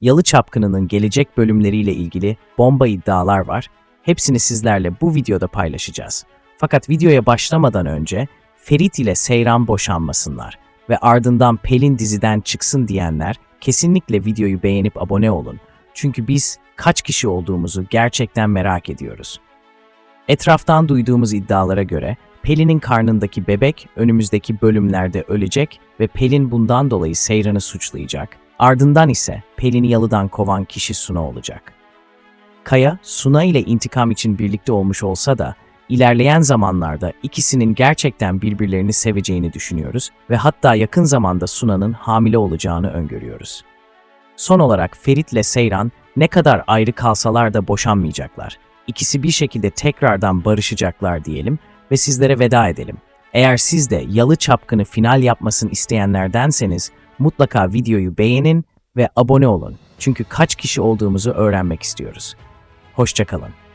Yalı Çapkını'nın gelecek bölümleriyle ilgili bomba iddialar var. Hepsini sizlerle bu videoda paylaşacağız. Fakat videoya başlamadan önce Ferit ile Seyran boşanmasınlar ve ardından Pelin diziden çıksın diyenler kesinlikle videoyu beğenip abone olun. Çünkü biz kaç kişi olduğumuzu gerçekten merak ediyoruz. Etraftan duyduğumuz iddialara göre Pelin'in karnındaki bebek önümüzdeki bölümlerde ölecek ve Pelin bundan dolayı Seyran'ı suçlayacak. Ardından ise Pelin'i yalıdan kovan kişi Suna olacak. Kaya, Suna ile intikam için birlikte olmuş olsa da ilerleyen zamanlarda ikisinin gerçekten birbirlerini seveceğini düşünüyoruz ve hatta yakın zamanda Suna'nın hamile olacağını öngörüyoruz. Son olarak Ferit ile Seyran ne kadar ayrı kalsalar da boşanmayacaklar. İkisi bir şekilde tekrardan barışacaklar diyelim ve sizlere veda edelim. Eğer siz de Yalı Çapkını final yapmasını isteyenlerdenseniz mutlaka videoyu beğenin ve abone olun. Çünkü kaç kişi olduğumuzu öğrenmek istiyoruz. Hoşçakalın.